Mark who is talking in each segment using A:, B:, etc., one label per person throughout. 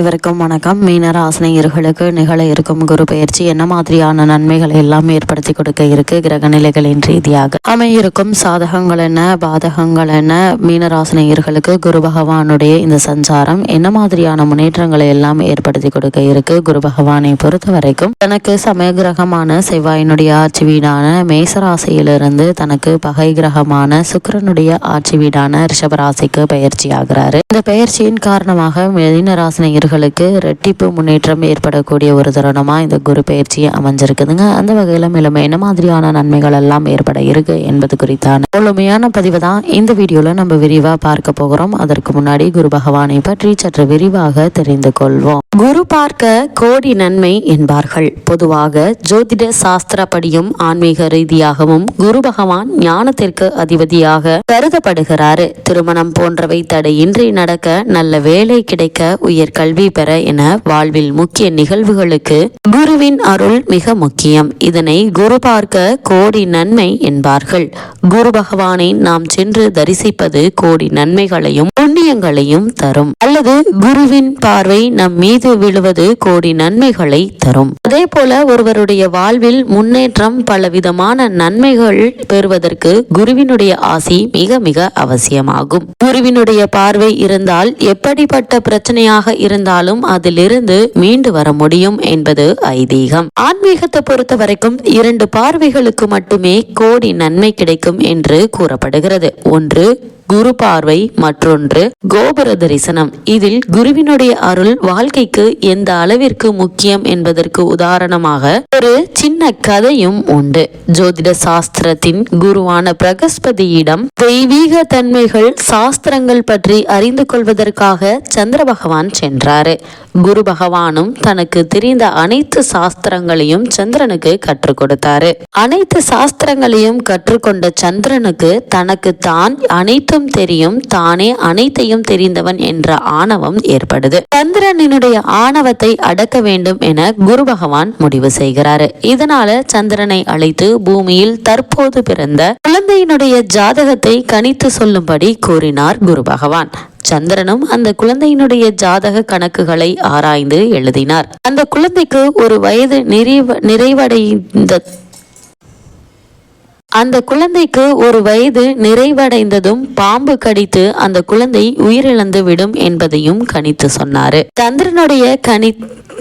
A: இவருக்கும் வணக்கம். மீனர் ஆசனையர்களுக்கு நிகழ இருக்கும் குரு பயிற்சி என்ன மாதிரியான நன்மைகளை எல்லாம் ஏற்படுத்தி கொடுக்க இருக்கு? கிரக நிலைகளின் ரீதியாக அமையிருக்கும் சாதகங்கள் என்ன? பாதகங்கள் என்ன? மீனராசனையர்களுக்கு குரு பகவானுடைய இந்த சஞ்சாரம் என்ன மாதிரியான முன்னேற்றங்களை எல்லாம் ஏற்படுத்தி கொடுக்க இருக்கு? குரு பகவானை பொறுத்த வரைக்கும் தனக்கு சமய கிரகமான செவ்வாயினுடைய ஆட்சி வீடான மேசராசியிலிருந்து தனக்கு பகை கிரகமான சுக்கரனுடைய ஆட்சி வீடான ரிஷபராசிக்கு பயிற்சி ஆகிறாரு. இந்த பயிற்சியின் காரணமாக மீனராசினியர்களுக்கு ரெட்டிப்பு முன்னேற்றம் ஏற்படக்கூடிய ஒரு தருணமா இந்த குரு பயிற்சி அமைஞ்சிருக்குதுங்க. அந்த வகையில் மேலும் என்ன மாதிரியான நன்மைகள் எல்லாம் ஏற்பட இருக்கு என்பது குறித்தான முழுமையான பதிவு தான் இந்த வீடியோவில் நம்ம விரிவா பார்க்க போகிறோம். அதற்கு முன்னாடி குரு பகவானை பற்றி சற்று விரிவாக தெரிந்து கொள்வோம். குரு பார்க்க கோடி நன்மை என்பார்கள். பொதுவாக ஜோதிட சாஸ்திரப்படியும் ஆன்மீக ரீதியாகவும் குரு பகவான் ஞானத்திற்கு அதிபதியாக கருதப்படுகிறாரு. திருமணம் போன்றவை தடையின்றி நடக்க நல்ல வேலை கிடைக்க உயர்கல்வி கல்வி பெற என வாழ்வில் முக்கிய நிகழ்வுகளுக்கு குருவின் அருள் மிக முக்கியம். இதனை குரு பார்க்க கோடி நன்மை என்பார்கள். குரு பகவானை நாம் சென்று தரிசிப்பது கோடி நன்மைகளையும் புண்ணியங்களையும் தரும். அல்லது குருவின் பார்வை நம் மீது விழுவது கோடி நன்மைகளை தரும். அதே போல ஒருவருடைய வாழ்வில் முன்னேற்றம் பலவிதமான நன்மைகள் பெறுவதற்கு குருவினுடைய ஆசி மிக மிக அவசியமாகும். குருவினுடைய பார்வை இருந்தால் எப்படிப்பட்ட பிரச்சனையாக இருந்தாலும் அதிலிருந்து மீண்டு வர முடியும் என்பது ஐதீகம். ஆன்மீகத்தை பொறுத்த வரைக்கும் இரண்டு பார்வைகளுக்கு மட்டுமே கோடி நன்மை கிடைக்கும் என்று கூறப்படுகிறது. ஒன்று குரு பார்வை மற்றொன்று கோபுர தரிசனம். இதில் குருவினுடைய அருள் வாழ்க்கைக்கு எந்த அளவிற்கு முக்கியம் என்பதற்கு உதாரணமாக ஒரு சின்ன கதையும் உண்டு. ஜோதிட சாஸ்திரத்தின் குருவான பிரகஸ்பதியிடம் தெய்வீக தன்மைகள் சாஸ்திரங்கள் பற்றி அறிந்து கொள்வதற்காக சந்திர பகவான் சென்றாரு. குரு பகவானும் தனக்கு தெரிந்த அனைத்து சாஸ்திரங்களையும் சந்திரனுக்கு கற்றுக் கொடுத்தாரு. அனைத்து சாஸ்திரங்களையும் கற்றுக்கொண்ட சந்திரனுக்கு தனக்கு தான் அனைத்து அனைத்தும் தெரியும் தானே அனைத்தையும் தெரிந்தவன் என்ற ஆணவம் ஏற்படுது. சந்திரனினுடைய ஆணவத்தை அடக்க வேண்டும் என குரு பகவான் முடிவு செய்கிறாரு. இதனால சந்திரனை அழைத்து பூமியில் தற்போது பிறந்த குழந்தையினுடைய ஜாதகத்தை கணித்து சொல்லும்படி கூறினார் குரு பகவான். சந்திரனும் அந்த குழந்தையினுடைய ஜாதக கணக்குகளை ஆராய்ந்து எழுதினார். அந்த குழந்தைக்கு ஒரு வயது நிறைவ நிறைவடைந்த அந்த குழந்தைக்கு ஒரு வயது நிறைவடைந்ததும் பாம்பு கடித்து அந்த குழந்தை உயிரிழந்து விடும் என்பதையும் கணித்து சொன்னாரு. சந்திரனுடைய கணி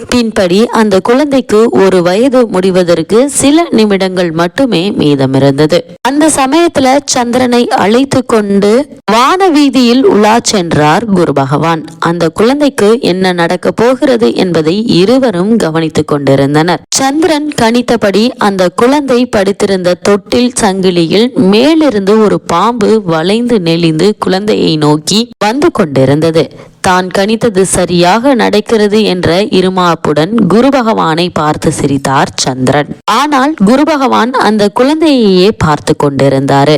A: பின்படி அந்த குழந்தைக்கு ஒரு வயது முடிவதற்கு சில நிமிடங்கள் மட்டுமே மீதமிருந்தது. அந்த சமயத்துல சந்திரனை அழைத்து கொண்டு வான வீதியில் உலா சென்றார் குரு பகவான். அந்த குழந்தைக்கு என்ன நடக்க போகிறது என்பதை இருவரும் கவனித்துக் கொண்டிருந்தனர். சந்திரன் கணித்தபடி அந்த குழந்தை படுத்திருந்த தொட்டில் சங்கிலியில் மேலிருந்து ஒரு பாம்பு வளைந்து நெளிந்து குழந்தையை நோக்கி வந்து கொண்டிருந்தது. தான் கணித்தது சரியாக நடக்கிறது என்ற இருமாப்புடன் குரு பகவானை பார்த்து சிரித்தார் சந்திரன். ஆனால் குரு பகவான் அந்த குழந்தையையே பார்த்து கொண்டிருந்தாரு.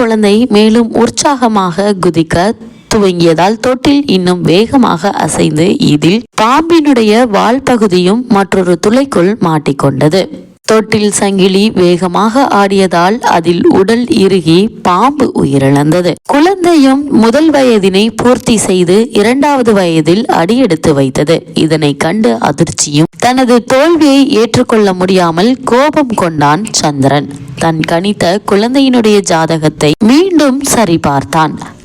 A: குழந்தை மேலும் உற்சாகமாக குதிக்க துவங்கியதால் தொட்டில் இன்னும் வேகமாக அசைந்து இதில் பாம்பினுடைய வால் பகுதியும் மற்றொரு துளைக்குள் மாட்டிக்கொண்டது. தொட்டில் சங்கிலி வேகமாக ஆடியதால் அதில் உடல் இறுகி பாம்பு உயிரிழந்தது. குழந்தையும் முதல் வயதினை பூர்த்தி செய்து இரண்டாவது வயதில் அடியெடுத்து வைத்தது. இதனை கண்டு அதிர்ச்சியும் தனது தோல்வியை ஏற்றுக்கொள்ள முடியாமல் கோபம் கொண்டான் சந்திரன். தன் கணித்த குழந்தையினுடைய ஜாதகத்தை மீண்டும் சரிபார்த்தான்.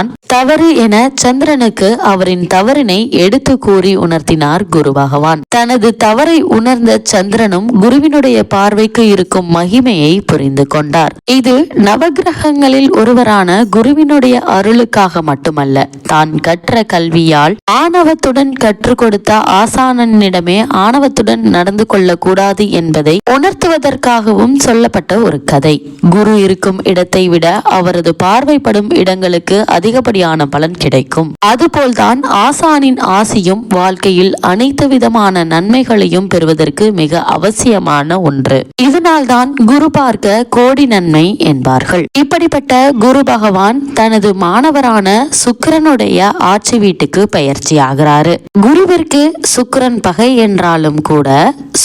A: தான் தவறு என சந்திரனுக்கு அவரின் தவறினை எடுத்து கூறி உணர்த்தினார் குரு பகவான். தனது தவறை உணர்ந்த சந்திரனும் குருவினுடைய பார்வைக்கு இருக்கும் மகிமையை புரிந்து கொண்டார். இது நவகிரகங்களில் ஒருவரான குருவினுடைய அருளுக்காக மட்டுமல்ல தான் கற்ற கல்வியால் ஆணவத்துடன் கற்றுக் கொடுத்த ஆசானனிடமே ஆணவத்துடன் நடந்து கொள்ளக்கூடாது என்பதை உணர்த்துவதற்காகவும் சொல்லப்பட்ட ஒரு கதை. குரு இருக்கும் இடத்தை விட அவரது பார்வைப்படும் இடங்களுக்கு அதிக அதிகப்படியான பலன் கிடைக்கும். அதுபோல்தான் ஆசானின் ஆசியும் வாழ்க்கையில் அனைத்து விதமான நன்மைகளையும் பெறுவதற்கு மிக அவசியமான ஒன்று. இதனால்தான் குரு பார்க்க கோடி நன்மை என்பார்கள். இப்படிப்பட்ட குரு பகவான் தனது மாணவரான சுக்கரனுடைய ஆட்சி வீட்டுக்கு பயிற்சி ஆகிறாரு குருவிற்கு சுக்கரன் பகை என்றாலும் கூட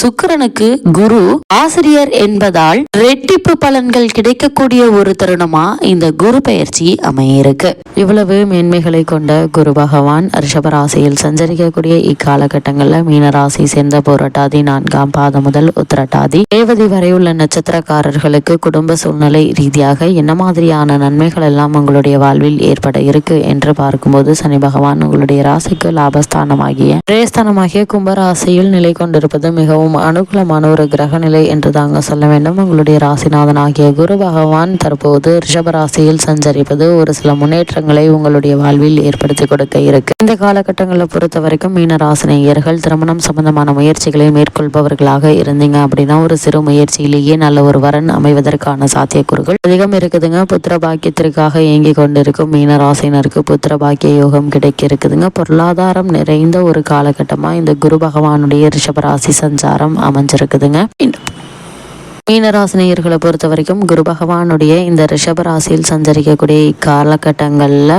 A: சுக்கரனுக்கு குரு ஆசிரியர் என்பதால் ரெட்டிப்பு பலன்கள் கிடைக்கக்கூடிய ஒரு தருணமா இந்த குரு பயிற்சி அமையிருக்கு. இவ்வளவு மேன்மைகளை கொண்ட குரு பகவான் ரிஷபராசியில் சஞ்சரிக்கக்கூடிய இக்காலகட்டங்களில் மீனராசி சேர்ந்த போராட்டாதி நான்காம் பாதம் முதல் உத்திரட்டாதி. தேவதி வரை உள்ள நட்சத்திரக்காரர்களுக்கு குடும்ப சூழ்நிலை ரீதியாக என்ன மாதிரியான நன்மைகள் எல்லாம் உங்களுடைய வாழ்வில் ஏற்பட இருக்கு என்று பார்க்கும்போது சனி பகவான் உங்களுடைய ராசிக்கு லாபஸ்தானமாகிய பிரேஸ்தானமாகிய கும்பராசியில் நிலை கொண்டிருப்பது மிகவும் அனுகூலமான ஒரு கிரக நிலை என்று தாங்க சொல்ல வேண்டும். உங்களுடைய ராசிநாதன் ஆகிய குரு பகவான் தற்போது ரிஷபராசியில் சஞ்சரிப்பது ஒரு சில முன்னேற்ற உங்களுடைய வாழ்வில் ஏற்படுத்தி கொடுக்க இருக்கு. இந்த காலகட்டங்களை பொறுத்த வரைக்கும் மீனராசினியர்கள் திருமணம் சம்பந்தமான முயற்சிகளை மேற்கொள்பவர்களாக இருந்தீங்க அப்படின்னா ஒரு சிறு முயற்சியிலேயே நல்ல ஒரு வரன் அமைவதற்கான சாத்தியக்கூறுகள் அதிகம் இருக்குதுங்க. புத்திர பாக்கியத்திற்காக இயங்கி கொண்டிருக்கும் மீனராசினருக்கு புத்திர பாக்கிய யோகம் கிடைக்க இருக்குதுங்க பொருளாதாரம் நிறைந்த ஒரு காலகட்டமா இந்த குரு பகவானுடைய ரிஷபராசி சஞ்சாரம் அமைஞ்சிருக்குதுங்க. மீனராசினியர்களை பொறுத்த வரைக்கும் குரு பகவானுடைய இந்த ரிஷபராசியில் சஞ்சரிக்கக்கூடிய இக்காலகட்டங்களில்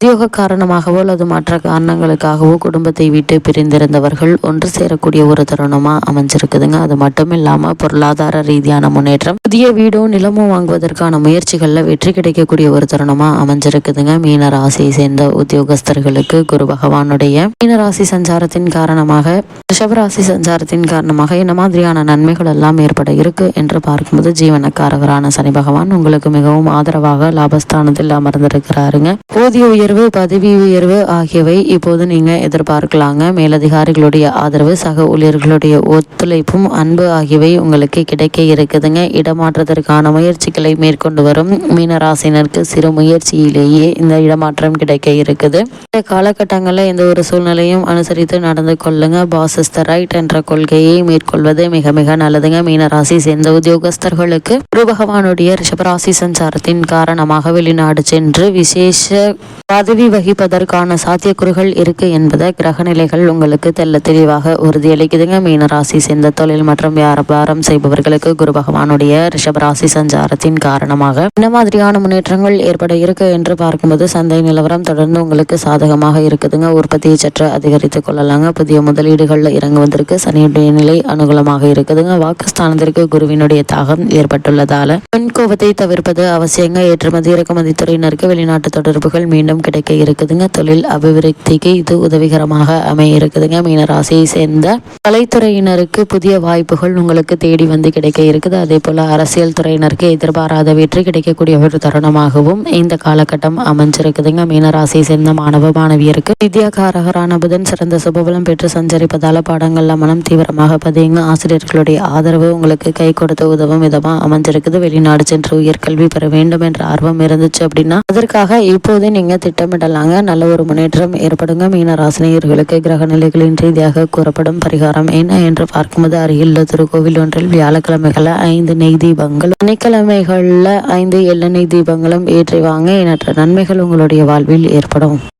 A: உத்தியோக காரணமாகவோ அல்லது மற்ற காரணங்களுக்காகவோ குடும்பத்தை விட்டு பிரிந்திருந்தவர்கள் ஒன்று சேரக்கூடிய ஒரு தருணமா அமைஞ்சிருக்குதுங்க. அது மட்டும் இல்லாம பொருளாதார ரீதியான முன்னேற்றம் புதிய வீடோ நிலமோ வாங்குவதற்கான முயற்சிகள்ல வெற்றி கிடைக்கக்கூடிய ஒரு தருணமா அமைஞ்சிருக்குதுங்க. மீன ராசியை சேர்ந்த உத்தியோகஸ்தர்களுக்கு குரு பகவானுடைய மீனராசி சஞ்சாரத்தின் காரணமாக ரிஷபராசி சஞ்சாரத்தின் காரணமாக என்ன மாதிரியான நன்மைகள் எல்லாம் ஏற்பட இருக்கு என்று பார்க்கும்போது ஜீவனக்காரகரான சனி பகவான் உங்களுக்கு மிகவும் ஆதரவாக லாபஸ்தானத்தில் அமர்ந்திருக்கிறாருங்க. ஊதிய உயர்வு பதவி உயர்வு ஆகியவை இப்போது நீங்கள் எதிர்பார்க்கலாங்க. மேலதிகாரிகளுடைய ஆதரவு சக ஊழியர்களுடைய ஒத்துழைப்பும் அன்பு ஆகியவை உங்களுக்கு கிடைக்க இருக்குதுங்க. இடமாற்றத்திற்கான முயற்சிகளை மேற்கொண்டு வரும் மீனராசினருக்கு சிறு முயற்சியிலேயே இந்த இடமாற்றம் கிடைக்க இருக்குது. இந்த காலகட்டங்களில் எந்த ஒரு சூழ்நிலையும் அனுசரித்து நடந்து கொள்ளுங்க. பாசஸ் த ரைட் என்ற கொள்கையை மேற்கொள்வது மிக மிக நல்லதுங்க. மீனராசி சேர்ந்த உத்தியோகஸ்தர்களுக்கு குரு பகவானுடைய ரிஷபராசி சஞ்சாரத்தின் காரணமாக வெளிநாடு சென்று விசேஷ பதவி வகிப்பதற்கான சாத்தியக்கூறுகள் இருக்கு என்பதை கிரகநிலைகள் உங்களுக்கு தெல்ல தெளிவாக உறுதியளிக்குதுங்க. மீனராசி சேர்ந்த தொழில் மற்றும் வியாபாரம் செய்பவர்களுக்கு குரு பகவானுடைய ரிஷபராசி சஞ்சாரத்தின் காரணமாக என்ன மாதிரியான முன்னேற்றங்கள் ஏற்பட இருக்கு என்று பார்க்கும்போது சந்தை நிலவரம் தொடர்ந்து உங்களுக்கு சாதகமாக இருக்குதுங்க. உற்பத்தியை சற்று அதிகரித்துக் கொள்ளலாங்க. புதிய முதலீடுகளில் இறங்குவதற்கு சனியுடைய நிலை அனுகூலமாக இருக்குதுங்க. வாக்குஸ்தானத்திற்கு குருவினுடைய தாகம் ஏற்பட்டுள்ளதால முன்கோபத்தை தவிர்ப்பது அவசியங்க. ஏற்றுமதி இறக்குமதி துறையினருக்கு வெளிநாட்டு தொடர்புகள் மீண்டும் கிடைக்க இருக்குதுங்க. தொழில் அபிவிருத்திக்கு இது உதவிகரமாக அமைய இருக்குதுங்க மீனராசியை சேர்ந்த கலைத்துறையினருக்கு புதிய வாய்ப்புகள் உங்களுக்கு தேடி வந்து கிடைக்க இருக்குது. அதே போல அரசியல் துறையினருக்கு எதிர்பாராத வெற்றி கிடைக்கக்கூடிய ஒரு தருணமாகவும் இந்த காலகட்டம் அமைஞ்சிருக்குதுங்க. மீனராசியை சேர்ந்த மாணவ மாணவியருக்கு வித்யாகாரகரான புதன் சிறந்த சுபபலம் பெற்று சஞ்சரிப்பதால் பாடங்களில் மனம் தீவிரமாக பதியுங்க. ஆசிரியர்களுடைய ஆதரவு உங்களுக்கு கை கொடுத்து உதவும் விதமாக அமைஞ்சிருக்குது. வெளிநாடு சென்று உயர்கல்வி பெற வேண்டும் என்ற ஆர்வம் இருந்துச்சு அப்படின்னா அதற்காக இப்போதே நீங்க திட்டமிடலாங்க. நல்ல ஒரு முன்னேற்றம் ஏற்படுங்க. மீன ராசினியர்களுக்கு கிரக நிலைகளின் ரீதியாக கூறப்படும் பரிகாரம் என்ன என்று பார்க்கும்போது அருகில் திருக்கோவில் ஒன்றில் வியாழக்கிழமைகள ஐந்து நெய் தீபங்கள் சனிக்கிழமைகளில் ஐந்து எள்ளெண்ணெய் தீபங்களும் ஏற்றி வாங்க. எண்ணற்ற நன்மைகள் உங்களுடைய வாழ்வில் ஏற்படும்.